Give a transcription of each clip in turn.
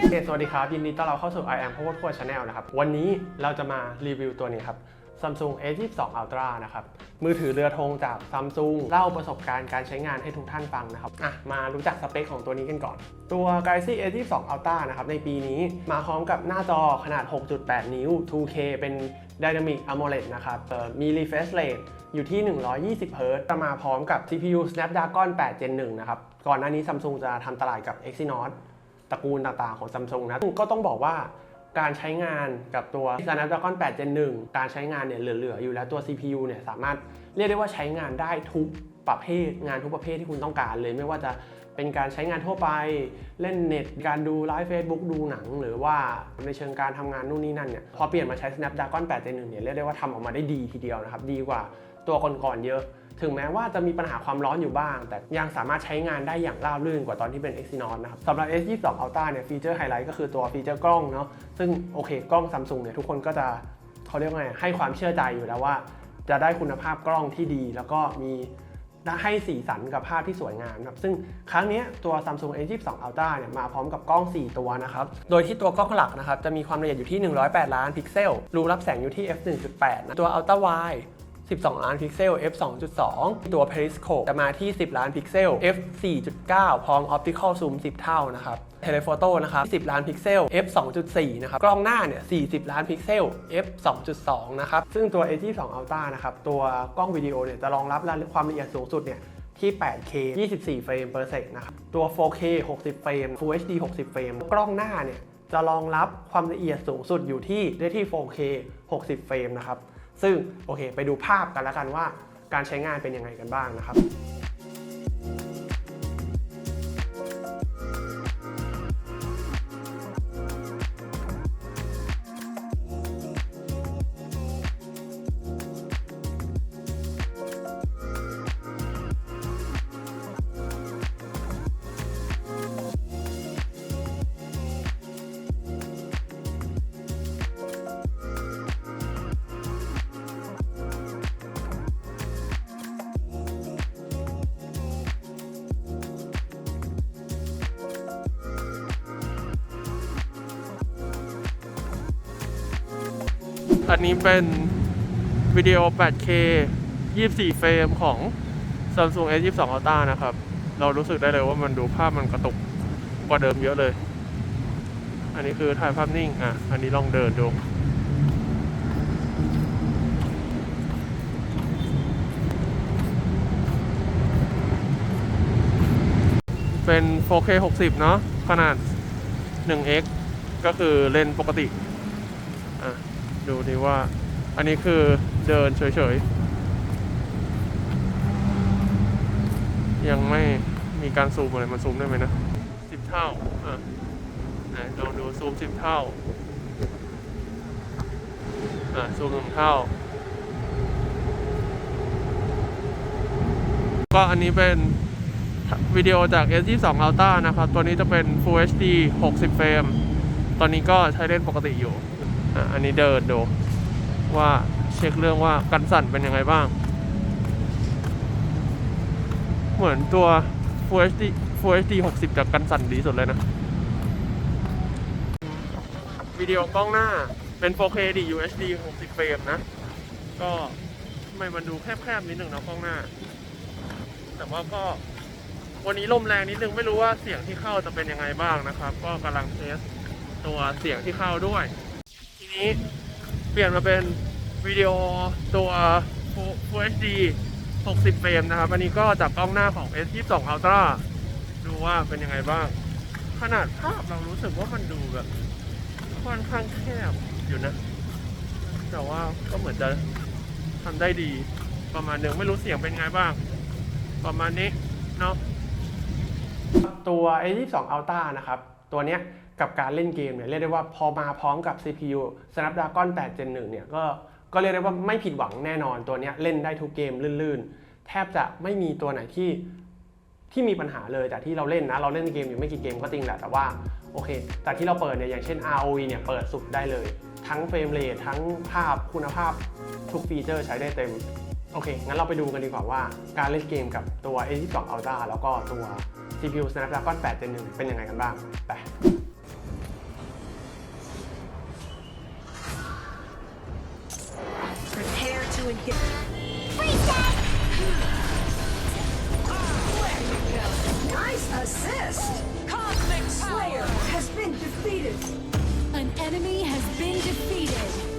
โอเค สวัสดีครับ ยินดีต้อนรับเข้าสู่ I am พ o ว t ทัวร์ Channel นะครับ วันนี้เราจะมารีวิวตัวนี้ครับ Samsung A22 Ultra นะครับ มือถือเรือธงจาก Samsung เล่าประสบการณ์การใช้งานให้ทุกท่านฟังนะครับอะมารู้จักสเปคของตัวนี้กันก่อน ตัว Galaxy A22 Ultra นะครับ ในปีนี้มาพร้อมกับหน้าจอขนาด 6.8 นิ้ว 2K เป็น Dynamic AMOLED นะครับมี refresh rate อยู่ที่ 120 Hz จะมาพร้อมกับ CPU Snapdragon 8 Gen 1 นะครับ ก่อนหน้านี้ Samsung จะทำตลาดกับ Exynos ตระกูลต่างๆของ Samsung นะก็ต้องบอกว่าการใช้งานกับตัว Snapdragon 8 Gen 1 การใช้งานเนี่ยเหลือ ๆ อยู่แล้วตัว CPU เนี่ยสามารถเรียกได้ว่าใช้งานได้ทุกประเภทงานทุกประเภทที่คุณต้องการเลย ไม่ว่าจะเป็นการใช้งานทั่วไปเล่นเน็ต การดูไลฟ์ Facebook ดูหนัง หรือว่าในเชิงการทำงานนู่นนี่นั่นเนี่ยพอเปลี่ยนมาใช้ Snapdragon 8 Gen 1เนี่ยเรียกได้ว่าทำออกมาได้ดีทีเดียวนะครับ ดีกว่าตัวก่อนๆเยอะ ถึงแม้ว่าจะมีปัญหาความร้อนอยู่บ้าง แต่ยังสามารถใช้งานได้อย่างราบรื่นกว่าตอนที่เป็น Exynos นะครับสำหรับ S22 Ultra เนี่ยฟีเจอร์ไฮไลท์ก็คือตัวฟีเจอร์กล้องเนาะซึ่งโอเคกล้อง Samsung เนี่ยทุกคนก็จะเขาเรียกว่าไงให้ความเชื่อใจอยู่แล้วว่า จะได้คุณภาพกล้องที่ดี แล้วก็มีให้สีสันกับภาพที่สวยงามครับซึ่งครั้งนี้ตัว Samsung A22 Ultra เนี่ยมาพร้อมกับกล้อง 4 ตัวนะครับ โดยที่ตัวกล้องหลักนะครับจะมีความละเอียดอยู่ที่ 108 ล้านพิกเซล รูรับแสงอยู่ที่ f 1.8นะตัว Ultra Wide 12 ล้านพิกเซล f 2.2 ตัว Periscope จะมาที่ 10 ล้านพิกเซล f 4.9 พร้อม Optical Zoom 10 เท่านะครับ Telephoto นะครับ 10 ล้านพิกเซล f 2.4 นะครับ กล้องหน้าเนี่ย 40 ล้านพิกเซล f 2.2 นะครับ ซึ่งตัว A22 Ultra นะครับ ตัวกล้องวิดีโอเนี่ยจะรองรับความละเอียดสูงสุดเนี่ยที่ 8K 24 เฟรม per sec นะครับ ตัว 4K 60 เฟรม Full HD 60 เฟรม กล้องหน้าเนี่ยจะรองรับความละเอียดสูงสุดอยู่ที่ได้ที่ 4K 60 เฟรมนะครับ ซึ่งโอเค ไปดูภาพกันแล้วกันว่าการใช้งานเป็นยังไงกันบ้างนะครับ อันนี้เป็นวิดีโอ 8K 24 เฟรมของ Samsung S22 Ultra นะครับ เรารู้สึกได้เลยว่ามันดูภาพมันกระตุกกว่าเดิมเยอะเลย อันนี้คือถ่ายภาพนิ่ง อะ อันนี้ลองเดินดูเป็น 4K 60 เนาะขนาด 1x ก็คือเลนส์ปกติ ดูดีว่า อันนี้คือเดินเฉยๆ ยังไม่มีการซูมอะไรมันซูมได้ไหมนะสิบเท่าอะไหนลองดูซูมสิบเท่าอะซูมหนึ่งเท่า ก็อันนี้เป็นวิดีโอจาก S22 Ultra นะครับ ตัวนี้จะเป็น Full HD 60 เฟรม ตอนนี้ก็ใช้เล่นปกติอยู่ อันนี้เดินดู ว่าเช็คเรื่องว่ากันสั่นเป็นยังไงบ้าง เหมือนตัว Full HD Full HD 60จากกันสั่นดีสุดเลยนะ วิดีโอกล้องหน้าเป็น 4K ดี UHD 60 เฟรมนะ ก็ทำไมมันดูแคบๆนิดหนึ่งนะกล้องหน้า แต่ว่าก็วันนี้ลมแรงนิดนึงไม่รู้ว่าเสียงที่เข้าจะเป็นยังไงบ้างนะครับ ก็กำลังเทสตัวเสียงที่เข้าด้วย นี้เปลี่ยนมาเป็นวิดีโอตัว Full HD 60 เฟรมนะครับ อันนี้ก็จากกล้องหน้าของ S22 Ultra ดูว่าเป็นยังไงบ้าง ขนาดภาพเรารู้สึกว่ามันดูแบบค่อนข้างแคบอยู่นะ แต่ว่าก็เหมือนจะทำได้ดีประมาณหนึ่งไม่รู้เสียงเป็นไงบ้าง ประมาณนี้เนาะตัว A22 Ultra นะครับ ตัวเนี้ย กับการเล่นเกมเนี่ยเรียกได้ว่าพอมาพร้อมกับ CPU Snapdragon 8 Gen 1เนี่ยก็ก็เรียกได้ว่าไม่ผิดหวังแน่นอนตัวเนี้ยเล่นได้ทุกเกมลื่นๆ แทบจะไม่มีตัวไหนที่ที่มีปัญหาเลยแต่ที่เราเล่นนะ เราเล่นเกมอยู่ไม่กี่เกมก็จริงแหละแต่ว่าโอเคแต่ที่เราเปิดเนี่ยอย่างเช่น ROV เนี่ยเปิดสุดได้เลย ทั้งเฟรมเรททั้งภาพคุณภาพทุกฟีเจอร์ใช้ได้เต็มโอเค งั้นเราไปดูกันดีกว่าว่าการเล่นเกมกับตัว A22 Ultra แล้วก็ตัว CPU Snapdragon 8 Gen 1เป็นยังไงกันบ้าง ไป you go. Nice assist. Cosmic Slayer has been defeated. An enemy has been defeated.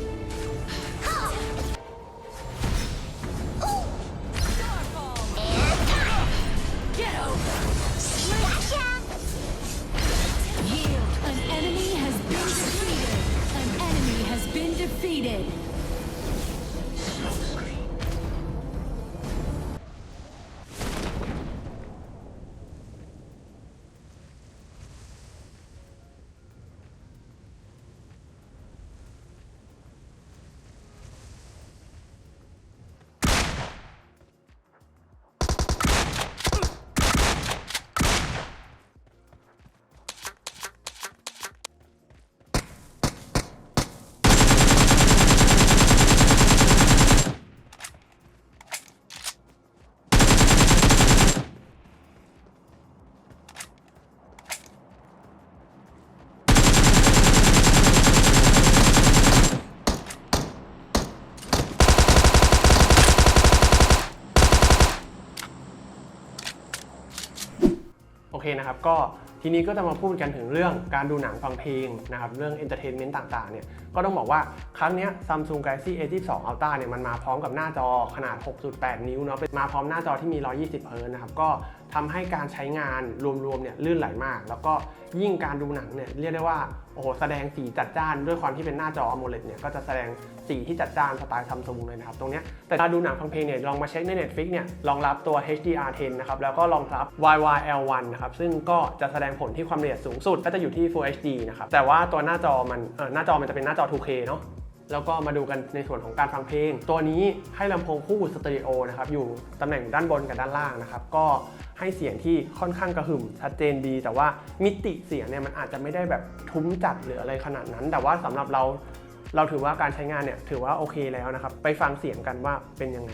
เคนะครับก็ทีนี้ก็จะมาพูดกันถึงเรื่องการดูหนังฟังเพลงนะครับเรื่องเอนเตอร์เทนเมนต์ต่างๆเนี่ยก็ต้องบอกว่าครั้งนี้ย Samsung Galaxy A22 Ultra เนี่ยมันมาพร้อมกับหน้าจอขนาด 6.8 นิ้วเนาะมาพร้อมหน้าจอที่มี 120เฮิร์ตนะครับก็ทำให้การใช้งานรวมๆเนี่ยลื่นไหลมาก แล้วก็ยิ่งการดูหนังเนี่ยเรียกได้ว่าโอ้โหแสดงสีจัดจ้านด้วยความที่เป็นหน้าจอ AMOLED เนี่ยก็จะแสดงสีที่จัดจ้านสไตล์ซัมซุงเลยนะครับตรงนี้แต่การดูหนังฟังเพลงเนี่ยลองมาเช็คใน Netflix เนี่ยรองรับตัว HDR10 นะครับแล้วก็รองรับ YYL1 นะครับซึ่งก็จะแสดงผลที่ความละเอียดสูงสุดก็จะอยู่ที่ Full HD นะครับแต่ว่าตัวหน้าจอมันเออหน้าจอมันจะเป็นหน้าจอ 2K เนาะแล้วก็มาดูกันในส่วนของการฟังเพลง ตัวนี้ให้ลำโพงคู่สเตอริโอนะครับอยู่ตำแหน่งด้านบนกับด้านล่างนะครับก็ ให้เสียงที่ค่อนข้างกระหึ่มชัดเจนดี แต่ว่ามิติเสียงเนี่ยมันอาจจะไม่ได้แบบทุ้มจัดหรืออะไรขนาดนั้น แต่ว่าสำหรับเราเราถือว่าการใช้งานเนี่ยถือว่าโอเคแล้วนะครับ ไปฟังเสียงกันว่าเป็นยังไง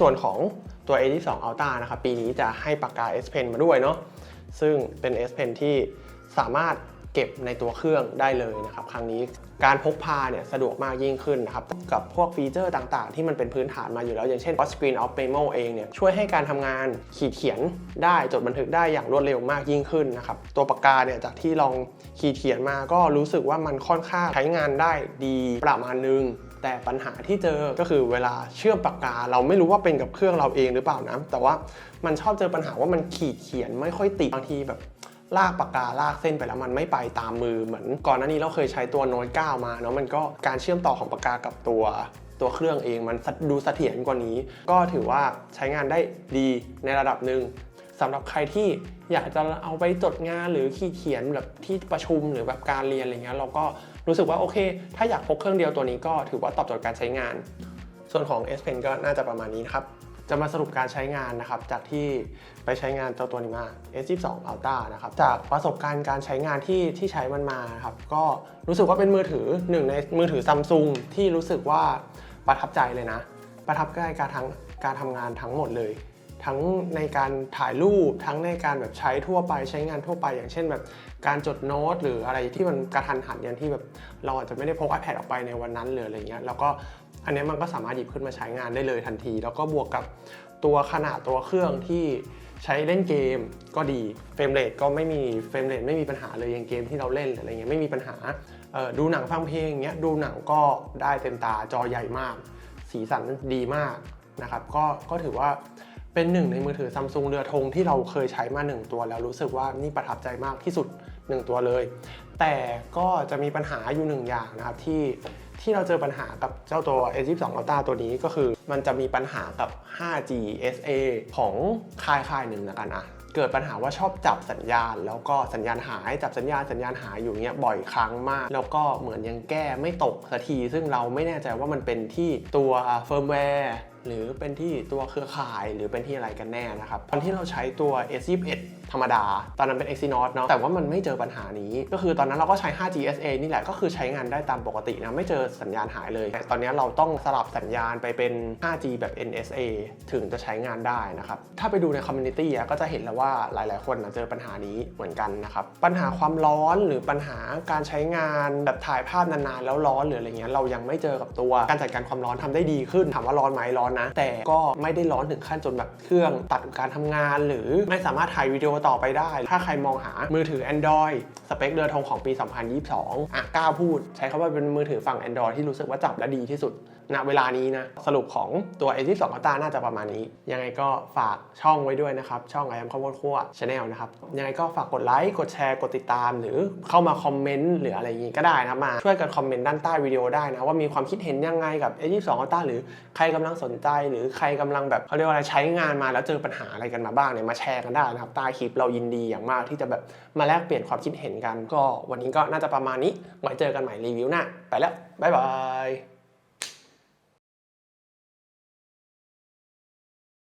ส่วนของตัว A22 Ultra นะครับปีนี้จะให้ปากกา S Pen มาด้วยเนาะซึ่งเป็น S Pen ที่สามารถเก็บในตัวเครื่องได้เลยนะครับ ครั้งนี้การพกพาเนี่ยสะดวกมากยิ่งขึ้นนะครับ กับพวกฟีเจอร์ต่างๆ ที่มันเป็นพื้นฐานมาอยู่แล้ว อย่างเช่น Screen of Memo เองเนี่ยช่วยให้การทำงานขีดเขียนได้จดบันทึกได้อย่างรวดเร็วมากยิ่งขึ้นนะครับ ตัวปากกาเนี่ยจากที่ลองขีดเขียนมาก็รู้สึกว่ามันค่อนข้างใช้งานได้ดีประมาณนึง แต่ปัญหาที่เจอก็คือเวลาเชื่อมปากกา เราไม่รู้ว่าเป็นกับเครื่องเราเองหรือเปล่านะ แต่ว่ามันชอบเจอปัญหาว่ามันขีดเขียนไม่ค่อยติดบางทีแบบลากปากกาลากเส้นไปแล้วมันไม่ไปตามมือเหมือนก่อนหน้านี้เราเคยใช้ตัวโน้ต9มาเนาะมันก็การเชื่อมต่อของปากกากับตัวตัวเครื่องเองมันดูเสถียรกว่านี้ ก็ถือว่าใช้งานได้ดีในระดับหนึ่งสำหรับใครที่อยากจะเอาไปจดงานหรือขีดเขียนแบบที่ประชุมหรือแบบการเรียนอะไรเงี้ยเราก็ รู้สึกว่าโอเค ถ้าอยากพกเครื่องเดียวตัวนี้ก็ถือว่าตอบโจทย์การใช้งาน ส่วนของ S Pen ก็น่าจะประมาณนี้นะครับจะมาสรุปการใช้งานนะครับจากที่ไปใช้งานเจ้าตัวนี้มา S22 Ultra นะครับจากประสบการณ์การใช้งานที่ที่ใช้มันมาครับก็รู้สึกว่าเป็นมือถือหนึ่งในมือถือซัมซุงที่รู้สึกว่าประทับใจเลยนะ ประทับใจการทั้งการทำงานทั้งหมดเลย ทั้งในการถ่ายรูป ทั้งในการแบบใช้ทั่วไปใช้งานทั่วไป อย่างเช่นแบบการจดโน้ต หรืออะไรที่มันกระทันหันอย่างที่แบบเราอาจจะไม่ได้พก iPad ออกไปในวันนั้นหรือะไรเงี้ยแล้วก็อันนี้มันก็สามารถหยิบขึ้นมาใช้งานได้เลยทันที แล้วก็บวกกับตัวขนาดตัวเครื่องที่ใช้เล่นเกมก็ดีเฟรมเรทก็ไม่มีเฟรมเรทไม่มีปัญหาเลยอย่างเกมที่เราเล่นอะไรเงี้ยไม่มีปัญหาดูหนังฟังเพลงอย่างเงี้ยดูหนังก็ได้เต็มตาจอใหญ่มาก สีสันดีมากนะครับก็ก็ถือว่า เป็นหนึ่งในมือถือซัมซุงเรือธงที่เราเคยใช้มา 1 ตัวแล้วรู้สึกว่านี่ประทับใจมากที่สุด 1 ตัวเลย แต่ก็จะมีปัญหาอยู่หนึ่งอย่างนะครับที่ที่เราเจอปัญหากับเจ้าตัว S22 Ultra ตัวนี้ก็คือมันจะมีปัญหากับ 5G SA ของค่ายค่ายหนึ่งแล้วกันอะเกิดปัญหาว่าชอบจับสัญญาณ แล้วก็สัญญาณหายจับสัญญาณสัญญาณหายอยู่เงี้ยบ่อยครั้งมาก แล้วก็เหมือนยังแก้ไม่ตกสักที ซึ่งเราไม่แน่ใจว่ามันเป็นที่ตัวเฟิร์มแวร์ หรือเป็นที่ตัวเครือข่ายหรือเป็นที่อะไรกันแน่นะครับตอนที่เราใช้ตัว S21 ธรรมดา ตอนนั้นเป็น Exynos เนาะแต่ว่ามันไม่เจอปัญหานี้ ก็คือตอนนั้นเราก็ใช้ 5G SA นี่แหละก็คือใช้งานได้ตามปกตินะไม่เจอสัญญาณหายเลยแต่ตอนนี้เราต้องสลับสัญญาณไปเป็น 5G แบบ NSA ถึงจะใช้งานได้นะครับถ้าไปดูในคอมมูนิตี้ก็จะเห็นแล้วว่าหลาย ๆ คนนะเจอปัญหานี้เหมือนกันนะครับปัญหาความร้อนหรือปัญหาการใช้งานแบบถ่ายภาพนาน ๆ แล้วร้อนหรืออะไรเงี้ยเรายังไม่เจอกับตัวการจัดการความร้อนทำได้ดีขึ้นถามว่าร้อนไหมร้อนนะ แต่ก็ไม่ได้ร้อนถึงขั้นจนแบบเครื่องตัดการทำงาน หรือไม่สามารถถ่ายวิดีโอต่อไปได้ ถ้าใครมองหามือถือ Android สเปคเดือธงของปี 2022 อะกล้าพูด ใช้คำว่าเป็นมือถือฝั่ง Android ที่รู้สึกว่าจับและดีที่สุดณเวลานี้นะสรุปของตัว A22 Ultra น่าจะประมาณนี้ ยังไงก็ฝากช่องไว้ด้วยนะครับ ช่อง I am ข้าวโพดคั่ว Channel นะครับ ยังไงก็ฝากกดไลค์กดแชร์กดติดตาม หรือเข้ามาคอมเมนต์หรืออะไรอย่างงี้ก็ได้นะมาช่วยกันคอมเมนต์ด้านใต้วิดีโอได้นะว่ามีความคิดเห็นยังไงกับ A22 Ultra หรือใครกำลังสนใจ หรือใครกำลังแบบเขาเรียกว่าอะไรใช้งานมาแล้วเจอปัญหาอะไรกันมาบ้างเนี่ยมาแชร์กันได้นะครับใต้คลิปเรายินดีอย่างมากที่จะแบบมาแลกเปลี่ยนความคิดเห็นกัน ก็วันนี้ก็น่าจะประมาณนี้ไว้เจอกันใหม่รีวิวหน้าไปแล้วบ๊ายบาย